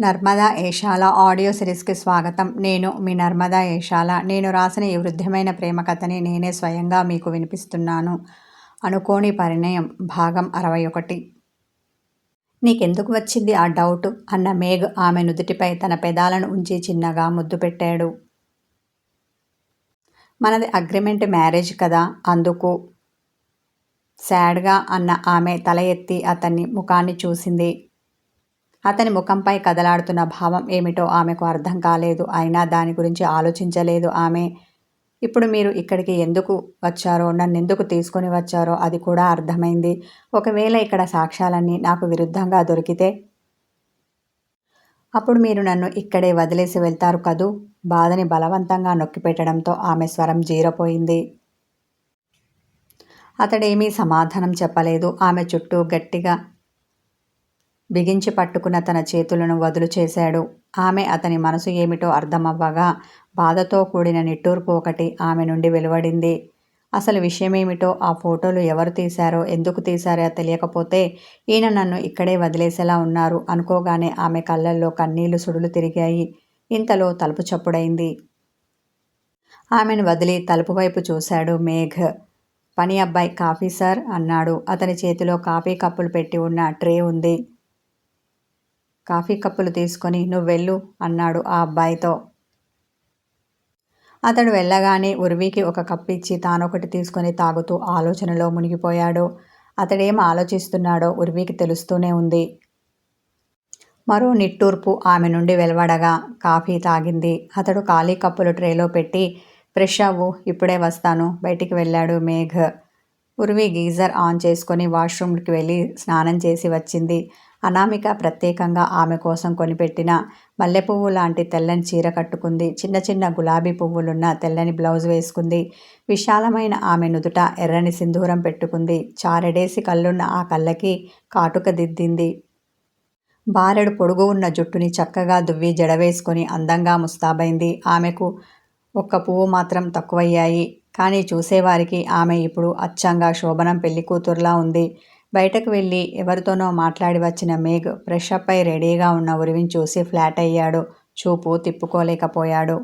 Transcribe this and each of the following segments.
Narmada Eshala audio సిరీస్కి స్వాగతం. నేను మీ నర్మదా ఏషాల. నేను రాసిన ఈ వృద్ధమైన ప్రేమ కథని నేనే స్వయంగా మీకు వినిపిస్తున్నాను. అనుకోని పరిణయం. భాగం అరవై ఒకటి నీకెందుకు వచ్చింది ఆ డౌట్? అన్న మేఘ్ ఆమె నుదుటిపై తన పెదాలను ఉంచి చిన్నగా ముద్దు పెట్టాడు. మనది అగ్రిమెంట్ మ్యారేజ్ కదా? అందుకు సాడ్గా అన్న ఆమె తల ఎత్తి అతన్ని ముఖాన్ని చూసింది. అతని ముఖంపై కదలాడుతున్న భావం ఏమిటో ఆమెకు అర్థం కాలేదు. అయినా దాని గురించి ఆలోచించలేదు ఆమె. ఇప్పుడు మీరు ఇక్కడికి ఎందుకు వచ్చారో నన్ను ఎందుకు తీసుకొని వచ్చారో అది కూడా అర్థమైంది. ఒకవేళ ఇక్కడ సాక్ష్యాలన్నీ నాకు విరుద్ధంగా దొరికితే? అప్పుడు మీరు నన్ను ఇక్కడే వదిలేసి వెళ్తారు కదూ? బాధని బలవంతంగా నొక్కిపెట్టడంతో ఆమె స్వరం జీరపోయింది. అతడేమీ సమాధానం చెప్పలేదు. ఆమె చుట్టూ గట్టిగా బిగించి పట్టుకున్న తన చేతులను వదులు చేశాడు. ఆమె అతని మనసు ఏమిటో అర్థమవ్వగా బాధతో కూడిన నిట్టూర్పు ఒకటి ఆమె నుండి వెలువడింది. అసలు విషయమేమిటో ఆ ఫోటోలు ఎవరు తీశారో ఎందుకు తీశారో తెలియకపోతే ఈయన నన్ను ఇక్కడే వదిలేసేలా ఉన్నారు అనుకోగానే ఆమె కళ్ళల్లో కన్నీళ్ళు సుడులు తిరిగాయి. ఇంతలో తలుపు చప్పుడైంది. ఆమెను వదిలి తలుపు వైపు చూశాడు మేఘ్. పని అబ్బాయి కాఫీ సార్ అన్నాడు. అతని చేతిలో కాఫీ కప్పులు పెట్టి ఉన్న ట్రే ఉంది. కాఫీ కప్పులు తీసుకొని నువ్వు వెళ్ళు అన్నాడు ఆ అబ్బాయితో. అతడు వెళ్ళగానే ఉర్వీకి ఒక కప్పు ఇచ్చి తానొకటి తీసుకొని తాగుతూ ఆలోచనలో మునిగిపోయాడు. అతడేం ఆలోచిస్తున్నాడో ఉర్వీకి తెలుస్తూనే ఉంది. మరో నిట్టూర్పు ఆమె నుండి వెలువడగా కాఫీ తాగింది. అతడు ఖాళీ కప్పులు ట్రేలో పెట్టి ఫ్రెష్ అవ్వు ఇప్పుడే వస్తాను బయటికి వెళ్ళాడు మేఘ్. ఉర్వి గీజర్ ఆన్ చేసుకొని వాష్రూమ్కి వెళ్ళి స్నానం చేసి వచ్చింది. అనామిక ప్రత్యేకంగా ఆమె కోసం కొనిపెట్టిన మల్లెపువ్వు లాంటి తెల్లని చీర కట్టుకుంది. చిన్న చిన్న గులాబీ పువ్వులున్న తెల్లని బ్లౌజ్ వేసుకుంది. విశాలమైన ఆమె నుదుట ఎర్రని సింధూరం పెట్టుకుంది. చారెడేసి కళ్ళున్న ఆ కళ్ళకి కాటుక దిద్దింది. బారెడు పొడుగు ఉన్న జుట్టుని చక్కగా దువ్వి జడవేసుకొని అందంగా ముస్తాబైంది. ఆమెకు ఒక్క పువ్వు మాత్రం తక్కువయ్యాయి. కానీ చూసేవారికి ఆమె ఇప్పుడు అచ్చంగా శోభనం పెళ్ళి కూతురులా ఉంది. బయటకు వెళ్ళి ఎవరితోనో మాట్లాడి వచ్చిన మేఘ్ ఫ్రెష్ అప్ అయి రెడీగా ఉన్న ఉరివిని చూసి ఫ్లాట్ అయ్యాడు. చూపు తిప్పుకోలేకపోయాడు.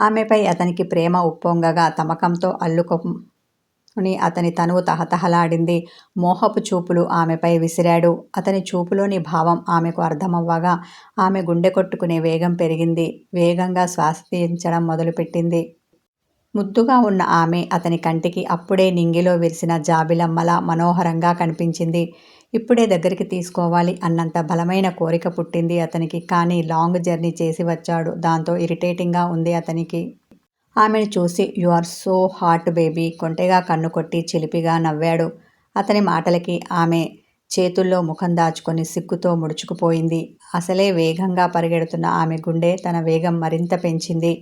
ఆమెపై అతనికి ప్రేమ ఉప్పొంగగా తమకంతో అల్లుకొని అతని తనువు తహతహలాడింది. మోహపు చూపులు ఆమెపై విసిరాడు. అతని చూపులోని భావం ఆమెకు అర్థమవ్వగా ఆమె గుండె కొట్టుకునే వేగం పెరిగింది. వేగంగా శ్వాస తీయించడం మొదలుపెట్టింది. ముద్దుగా ఉన్న ఆమె అతని కంటికి అప్పుడే నింగిలో విరిసిన జాబిలమ్మలా మనోహరంగా కనిపించింది. ఇప్పుడే దగ్గరికి తీసుకోవాలి అన్నంత బలమైన కోరిక పుట్టింది అతనికి కానీ లాంగ్ జర్నీ చేసి వచ్చాడు. దాంతో ఇరిటేటింగ్గా ఉంది అతనికి. ఆమెను చూసి you are so hot baby కొంటెగా కన్ను కొట్టి చిలిపిగా నవ్వాడు. అతని మాటలకి ఆమె చేతుల్లో ముఖం దాచుకొని సిగ్గుతో ముడుచుకుపోయింది. అసలే వేగంగా పరిగెడుతున్న ఆమె గుండె తన వేగం మరింత పెంచింది.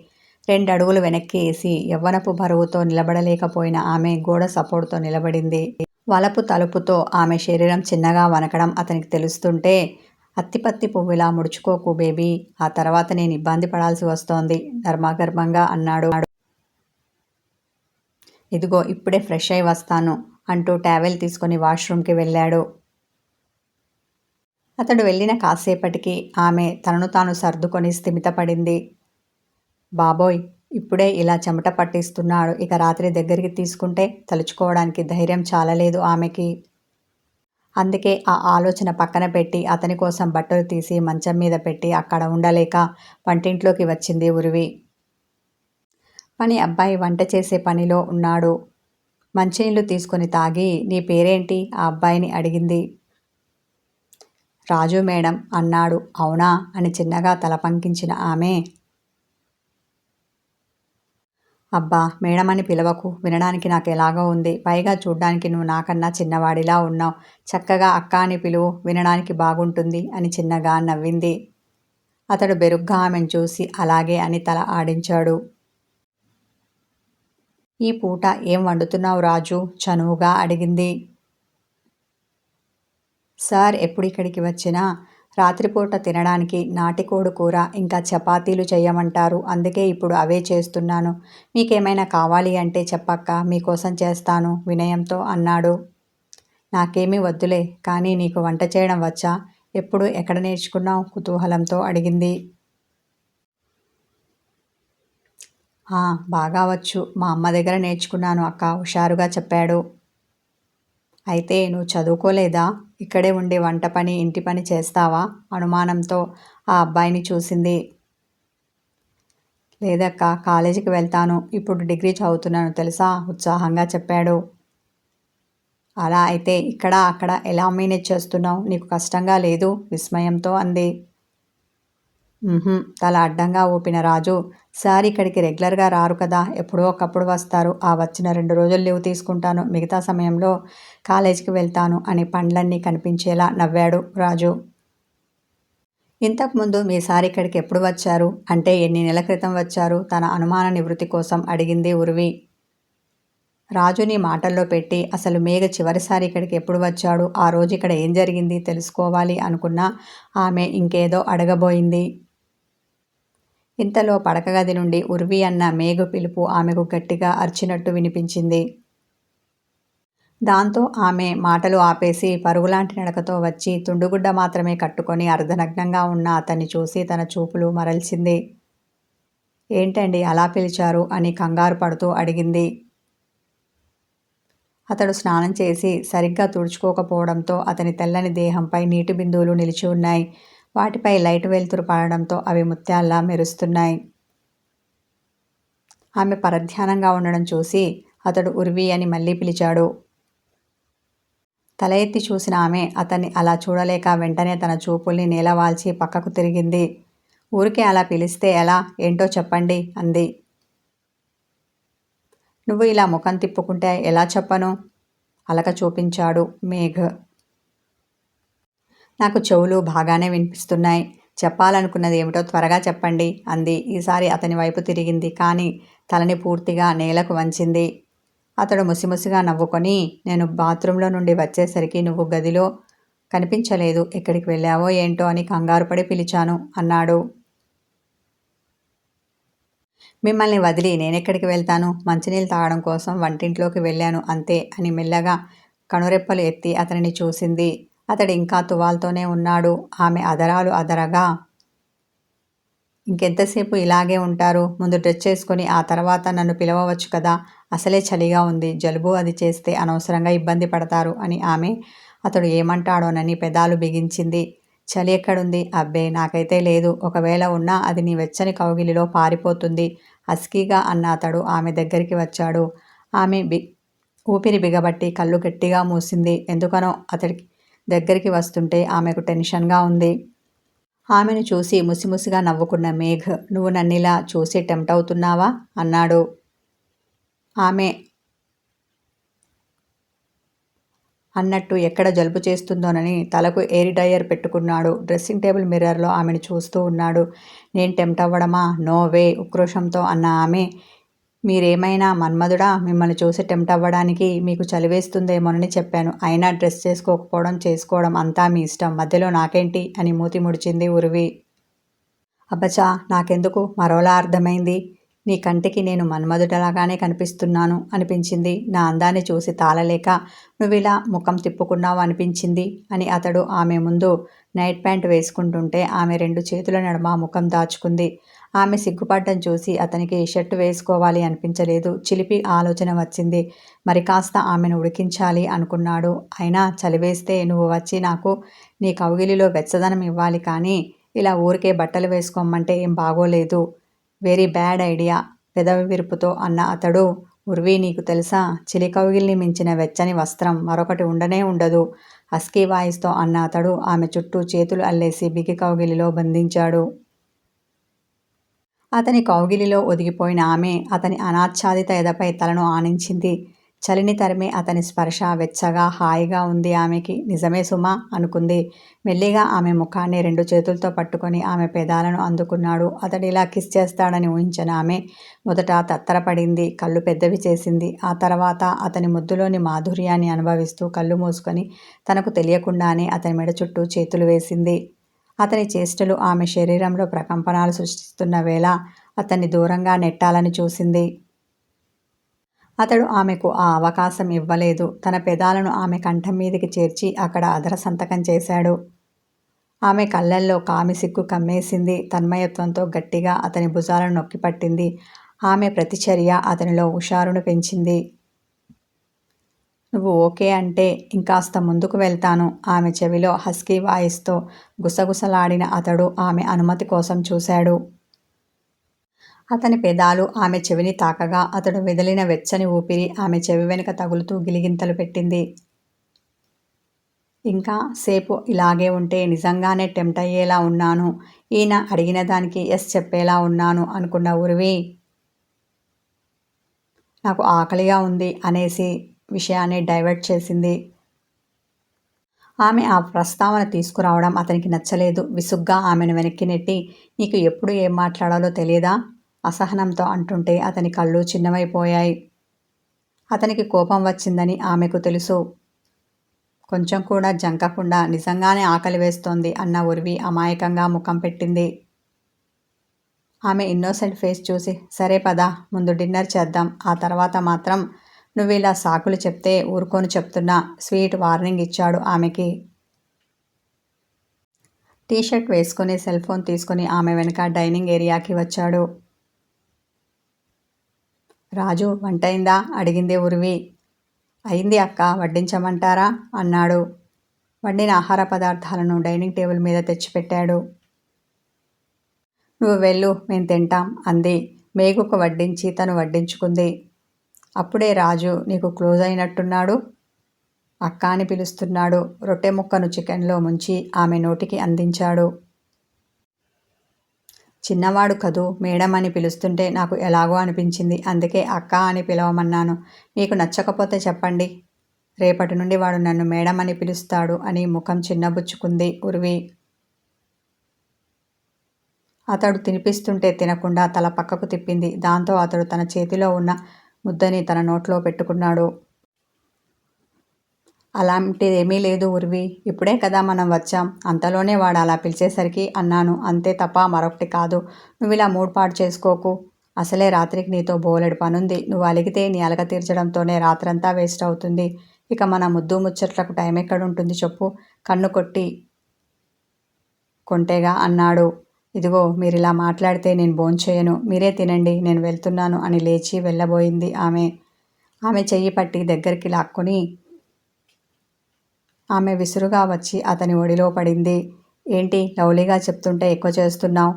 రెండు అడుగులు వెనక్కి వేసి యవ్వనపు బరువుతో నిలబడలేకపోయిన ఆమె గోడ సపోర్ట్తో నిలబడింది. వలపు తలుపుతో ఆమె శరీరం చిన్నగా వనకడం అతనికి తెలుస్తుంటే అత్తిపత్తి పువ్వులా ముడుచుకోకు బేబీ ఆ తర్వాత నేను ఇబ్బంది పడాల్సి వస్తోంది ధర్మగర్భంగా అన్నాడు. ఇదిగో ఇప్పుడే ఫ్రెష్ అయి వస్తాను అంటూ ట్యావెల్ తీసుకొని వాష్రూమ్కి వెళ్ళాడు. అతడు వెళ్ళిన కాసేపటికి ఆమె తనను తాను సర్దుకొని స్థిమితపడింది. బాబోయ్ ఇప్పుడే ఇలా చెమట పట్టిస్తున్నాడు. ఇక రాత్రి దగ్గరికి తీసుకుంటే తలుచుకోవడానికి ధైర్యం చాలలేదు ఆమెకి. అందుకే ఆ ఆలోచన పక్కన పెట్టి అతని కోసం బట్టలు తీసి మంచం మీద పెట్టి అక్కడ ఉండలేక వంటింట్లోకి వచ్చింది ఉరివి. పని అబ్బాయి వంట చేసే పనిలో ఉన్నాడు. మంచినీళ్ళు తీసుకొని తాగి నీ పేరేంటి? ఆ అబ్బాయిని అడిగింది. రాజు మేడం అన్నాడు. అవునా? అని చిన్నగా తల పంకించిన ఆమె అబ్బా మేడమని పిలవకు. వినడానికి నాకు ఎలాగో ఉంది. పైగా చూడ్డానికి నువ్వు నాకన్నా చిన్నవాడిలా ఉన్నావు. చక్కగా అక్క అని పిలువు వినడానికి బాగుంటుంది అని చిన్నగా నవ్వింది. అతడు బెరుగ్గా ఆమెను చూసి అలాగే అని తల ఆడించాడు. ఈ పూట ఏం వండుతున్నావు రాజు? చనువుగా అడిగింది. సార్ ఎప్పుడు ఇక్కడికి వచ్చినా రాత్రిపూట తినడానికి నాటికోడు కూర ఇంకా చపాతీలు చేయమంటారు. అందుకే ఇప్పుడు అవే చేస్తున్నాను. మీకేమైనా కావాలి అంటే చెప్పక్క మీకోసం చేస్తాను వినయంతో అన్నాడు. నాకేమీ వద్దులే కానీ నీకు వంట చేయడం వచ్చా? ఎప్పుడు ఎక్కడ నేర్చుకున్నావు? కుతూహలంతో అడిగింది. బాగా వచ్చు. మా అమ్మ దగ్గర నేర్చుకున్నాను అక్క హుషారుగా చెప్పాడు. అయితే నువ్వు చదువుకోలేదా? ఇక్కడే ఉండి వంట పని ఇంటి పని చేస్తావా? అనుమానంతో ఆ అబ్బాయిని చూసింది. లేదక్క కాలేజీకి వెళ్తాను. ఇప్పుడు డిగ్రీ చదువుతున్నాను తెలుసా? ఉత్సాహంగా చెప్పాడు. అలా అయితే ఇక్కడ అక్కడ ఎలా మేనేజ్ చేస్తున్నావు? నీకు కష్టంగా లేదు? విస్మయంతో అంది. తల అడ్డంగా ఊపిన రాజు సార్ ఇక్కడికి రెగ్యులర్గా రారు కదా ఎప్పుడో ఒకప్పుడు వస్తారు. ఆ వచ్చిన రెండు రోజులు లీవ్ తీసుకుంటాను. మిగతా సమయంలో కాలేజీకి వెళ్తాను అని పండ్లన్నీ కనిపించేలా నవ్వాడు రాజు. ఇంతకుముందు మీ సార్ ఇక్కడికి ఎప్పుడు వచ్చారు? అంటే ఎన్ని నెలల క్రితం వచ్చారు? తన అనుమాన నివృత్తి కోసం అడిగింది ఉర్వి. రాజుని మాటల్లో పెట్టి అసలు మేఘ చివరిసారి ఇక్కడికి ఎప్పుడు వచ్చాడు? ఆ రోజు ఇక్కడ ఏం జరిగింది? తెలుసుకోవాలి అనుకున్నా ఆమె ఇంకేదో అడగబోయింది. ఇంతలో పడకగది నుండి ఉర్వి అన్న మేఘు పిలుపు ఆమెకు గట్టిగా అరిచినట్టు వినిపించింది. దాంతో ఆమె మాటలు ఆపేసి పరుగులాంటి నడకతో వచ్చి తుండుగుడ్డ మాత్రమే కట్టుకొని అర్ధనగ్నంగా ఉన్న అతన్ని చూసి తన చూపులు మరల్చింది. ఏంటండి అలా పిలిచారు అని కంగారు పడుతూ అడిగింది. అతడు స్నానం చేసి సరిగ్గా తుడుచుకోకపోవడంతో అతని తెల్లని దేహంపై నీటి బిందువులు నిలిచి ఉన్నాయి. వాటిపై లైట్ వెలుతురు పడడంతో అవి ముత్యాల్లా మెరుస్తున్నాయి. ఆమె పరధ్యానంగా ఉండడం చూసి అతడు ఉర్వి అని మళ్ళీ పిలిచాడు. తల ఎత్తి చూసిన ఆమె అతన్ని అలా చూడలేక వెంటనే తన చూపుల్ని నేలవాల్చి పక్కకు తిరిగింది. ఊరికే అలా పిలిస్తే ఎలా? ఏంటో చెప్పండి అంది. నువ్వు ఇలా ముఖం తిప్పుకుంటే ఎలా చెప్పను? అలక చూపించాడు మేఘ్. నాకు చెవులు బాగానే వినిపిస్తున్నాయి. చెప్పాలనుకున్నది ఏమిటో త్వరగా చెప్పండి అంది. ఈసారి అతని వైపు తిరిగింది కానీ తలని పూర్తిగా నేలకు వంచింది. అతడు ముసిముసిగా నవ్వుకొని నేను బాత్రూంలో నుండి వచ్చేసరికి నువ్వు గదిలో కనిపించలేదు. ఎక్కడికి వెళ్ళావో ఏంటో అని కంగారుపడి పిలిచాను అన్నాడు. మిమ్మల్ని వదిలి నేనెక్కడికి వెళ్తాను? మంచినీళ్ళు తాగడం కోసం వంటింట్లోకి వెళ్ళాను అంతే అని మెల్లగా కనురెప్పలు ఎత్తి అతనిని చూసింది. అతడు ఇంకా తువాల్తోనే ఉన్నాడు. ఆమె అదరాలు అదరగా ఇంకెంతసేపు ఇలాగే ఉంటారు? ముందు డ్రెస్ చేసుకుని ఆ తర్వాత నన్ను పిలవవచ్చు కదా? అసలే చలిగా ఉంది. జలుబు అది చేస్తే అనవసరంగా ఇబ్బంది పడతారు అని ఆమె అతడు ఏమంటాడోనని పెదాలు బిగించింది. చలి ఎక్కడుంది? అబ్బే నాకైతే లేదు. ఒకవేళ ఉన్నా అది నీ వెచ్చని కౌగిలిలో పారిపోతుంది. హస్కీగా అన్న అతడు ఆమె దగ్గరికి వచ్చాడు. ఆమె బి ఊపిరి బిగబట్టి కళ్ళు గట్టిగా మూసింది. ఎందుకనో అతడికి దగ్గరికి వస్తుంటే ఆమెకు టెన్షన్గా ఉంది. ఆమెను చూసి ముసిముసిగా నవ్వుకున్న మేఘ్ నువ్వు నన్నిలా చూసి టెంప్ట్ అవుతున్నావా? అన్నాడు. ఆమె అన్నట్టు ఎక్కడ జలుబు చేస్తుందోనని తలకు ఎయిర్ డయర్ పెట్టుకున్నాడు. డ్రెస్సింగ్ టేబుల్ మిర్రర్లో ఆమెను చూస్తూ ఉన్నాడు. నేను టెంప్ట్ అవ్వడమా? నో వే ఉక్రోషంతో అన్న ఆమె మీరేమైనా మన్మధుడా? మిమ్మల్ని చూసి టెంప్ట్ అవ్వడానికి మీకు చలివేస్తుందేమోనని చెప్పాను. అయినా డ్రెస్ చేసుకోకపోవడం చేసుకోవడం అంతా మీ ఇష్టం. మధ్యలో నాకేంటి? అని మూతి ముడిచింది ఉరివి. అబ్బచా నాకెందుకు? మరోలా అర్థమైంది. నీ కంటికి నేను మన్మధుడలాగానే కనిపిస్తున్నాను అనిపించింది. నా అందాన్ని చూసి తాళలేక నువ్విలా ముఖం తిప్పుకున్నావు అనిపించింది అని అతడు ఆమె ముందు నైట్ ప్యాంట్ వేసుకుంటుంటే ఆమె రెండు చేతుల నడుమ ముఖం దాచుకుంది. ఆమె సిగ్గుపడ్డం చూసి అతనికి షర్టు వేసుకోవాలి అనిపించలేదు. చిలిపి ఆలోచన వచ్చింది. మరి కాస్త ఆమెను ఉడికించాలి అనుకున్నాడు. అయినా చలివేస్తే నువ్వు వచ్చి నాకు నీ కౌగిలిలో వెచ్చదనం ఇవ్వాలి కానీ ఇలా ఊరికే బట్టలు వేసుకోమంటే ఏం బాగోలేదు. వెరీ బ్యాడ్ ఐడియా పెదవి విరుపుతో అన్న అతడు ఉర్వి నీకు తెలుసా? చిలికౌగిల్ని మించిన వెచ్చని వస్త్రం మరొకటి ఉండనే ఉండదు. హస్కీ వాయిస్తో అన్న అతడు ఆమె చుట్టూ చేతులు అల్లేసి బిగి కౌగిలిలో బంధించాడు. అతని కౌగిలిలో ఒదిగిపోయిన ఆమె అతని అనాచ్ఛాదిత ఎదపై తలను ఆనించింది. చలిని తరిమే అతని స్పర్శ వెచ్చగా హాయిగా ఉంది ఆమెకి. నిజమే సుమా అనుకుంది. మెల్లిగా ఆమె ముఖాన్ని రెండు చేతులతో పట్టుకొని ఆమె పెదాలను అందుకున్నాడు. అతడు ఇలా కిస్ చేస్తాడని ఊహించిన ఆమె మొదట తత్తరపడింది కళ్ళు పెద్దవి చేసింది. ఆ తర్వాత అతని ముద్దులోని మాధుర్యాన్ని అనుభవిస్తూ కళ్ళు మూసుకొని తనకు తెలియకుండానే అతని మెడ చుట్టూ చేతులు వేసింది. అతని చేష్టలు ఆమె శరీరంలో ప్రకంపనాలు సృష్టిస్తున్న వేళ అతన్ని దూరంగా నెట్టాలని చూసింది. అతడు ఆమెకు ఆ అవకాశం ఇవ్వలేదు. తన పెదాలను ఆమె కంఠం మీదకి చేర్చి అక్కడ అదర సంతకం చేశాడు. ఆమె కళ్ళల్లో కామి సిగ్గు కమ్మేసింది. తన్మయత్వంతో గట్టిగా అతని భుజాలను నొక్కిపట్టింది. ఆమె ప్రతిచర్య అతనిలో హుషారును పెంచింది. నువ్వు ఓకే అంటే ఇంకాస్త ముందుకు వెళ్తాను. ఆమె చెవిలో హస్కీ వాయిస్తో గుసగుసలాడిన అతడు ఆమె అనుమతి కోసం చూశాడు. అతని పెదాలు ఆమె చెవిని తాకగా అతడు వెదిలిన వెచ్చని ఊపిరి ఆమె చెవి వెనుక తగులుతూ గిలిగింతలు పెట్టింది. ఇంకా సేపు ఇలాగే ఉంటే నిజంగానే టెంప్ట్ అయ్యేలా ఉన్నాను. ఈయన అడిగిన దానికి ఎస్ చెప్పేలా ఉన్నాను అనుకున్న ఉరివి. నాకు ఆకలిగా ఉంది అనేసి విషయాన్ని డైవర్ట్ చేసింది. ఆమె ఆ ప్రస్తావన తీసుకురావడం అతనికి నచ్చలేదు. విసుగ్గా ఆమెను వెనక్కి నెట్టి నీకు ఎప్పుడు ఏం మాట్లాడాలో తెలియదా? అసహనంతో అంటుంటే అతని కళ్ళు చిన్నవైపోయాయి. అతనికి కోపం వచ్చిందని ఆమెకు తెలుసు. కొంచెం కూడా జంకకుండా నిజంగానే ఆకలి వేస్తోంది అన్న ఉరివి అమాయకంగా ముఖం పెట్టింది. ఆమె ఇన్నోసెంట్ ఫేస్ చూసి సరే పదా ముందు డిన్నర్ చేద్దాం. ఆ తర్వాత మాత్రం నువ్వు ఇలా సాకులు చెప్తే ఊరుకొని చెప్తున్నా. స్వీట్ వార్నింగ్ ఇచ్చాడు ఆమెకి. టీషర్ట్ వేసుకుని సెల్ ఫోన్ తీసుకుని ఆమె వెనుక డైనింగ్ ఏరియాకి వచ్చాడు. రాజు వంటైందా అడిగింది ఉరివి. అయింది అక్క వడ్డించమంటారా? అన్నాడు. వండిన ఆహార పదార్థాలను డైనింగ్ టేబుల్ మీద తెచ్చిపెట్టాడు. నువ్వు వెళ్ళు మేము తింటాం అంది. మేగుకు వడ్డించి తను వడ్డించుకుంది. అప్పుడే రాజు నీకు క్లోజ్ అయినట్టున్నాడు. అక్క అని పిలుస్తున్నాడు. రొట్టె ముక్కను చికెన్లో ముంచి ఆమె నోటికి అందించాడు. చిన్నవాడు కదూ మేడం అని పిలుస్తుంటే నాకు ఎలాగో అనిపించింది. అందుకే అక్క అని పిలవమన్నాను. మీకు నచ్చకపోతే చెప్పండి. రేపటి నుండి వాడు నన్ను మేడం అని పిలుస్తాడు అని ముఖం చిన్నబుచ్చుకుంది ఉర్వి. అతడు తినిపిస్తుంటే తినకుండా తల పక్కకు తిప్పింది. దాంతో అతడు తన చేతిలో ఉన్న ముద్దని తన నోట్లో పెట్టుకున్నాడు. అలాంటిదేమీ లేదు ఉర్వి. ఇప్పుడే కదా మనం వచ్చాం. అంతలోనే వాడు అలా పిలిచేసరికి అన్నాను. అంతే తప్ప మరొకటి కాదు. నువ్వు ఇలా మూడ్పాటు చేసుకోకు. అసలే రాత్రికి నీతో బోలెడు పనుంది. నువ్వు అలిగితే నీ అలగ తీర్చడంతోనే రాత్రంతా వేస్ట్ అవుతుంది. ఇక మన ముద్దు ముచ్చట్లకు టైం ఎక్కడుంటుంది చెప్పు. కన్ను కొట్టి కొంటేగా అన్నాడు. ఇదిగో మీరు ఇలా మాట్లాడితే నేను భోంచేయను. మీరే తినండి నేను వెళ్తున్నాను అని లేచి వెళ్ళబోయింది ఆమె. ఆమె చెయ్యి పట్టి దగ్గరికి లాక్కొని ఆమె విసురుగా వచ్చి అతని ఒడిలో పడింది. ఏంటి లవ్లీగా చెప్తుంటే ఎక్కువ చేస్తున్నావు?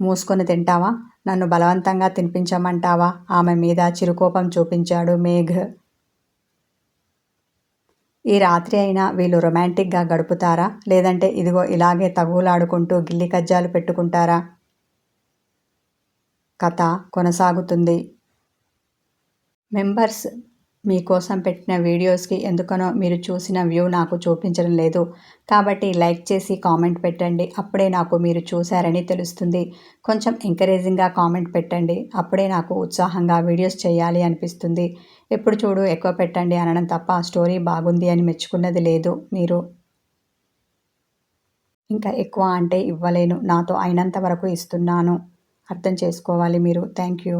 మూసుకొని తింటావా? నన్ను బలవంతంగా తినిపించమంటావా? ఆమె మీద చిరుకోపం చూపించాడు మేఘ్. ఈ రాత్రి అయినా వీళ్ళు రొమాంటిక్గా గడుపుతారా? లేదంటే ఇదిగో ఇలాగే తగులాడుకుంటూ గిల్లి కజ్జాలు పెట్టుకుంటారా? కథ కొనసాగుతుంది. మెంబర్స్ మీకోసం పెట్టిన వీడియోస్కి ఎందుకనో మీరు చూసిన వ్యూ నాకు చూపించడం లేదు. కాబట్టి లైక్ చేసి కామెంట్ పెట్టండి. అప్పుడే నాకు మీరు చూశారని తెలుస్తుంది. కొంచెం ఎంకరేజింగ్గా కామెంట్ పెట్టండి. అప్పుడే నాకు ఉత్సాహంగా వీడియోస్ చేయాలి అనిపిస్తుంది. ఎప్పుడు చూడు ఎక్కువ పెట్టండి అనడం తప్ప స్టోరీ బాగుంది అని మెచ్చుకున్నది లేదు మీరు. ఇంకా ఎక్కువ అంటే ఇవ్వలేను. నాతో అయినంత వరకు ఇస్తున్నాను. అర్థం చేసుకోవాలి మీరు. Thank you.